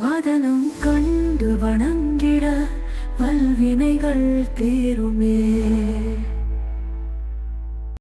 வதனம் கண்டு வணங்கிட வல்வினைகள் தேருமே.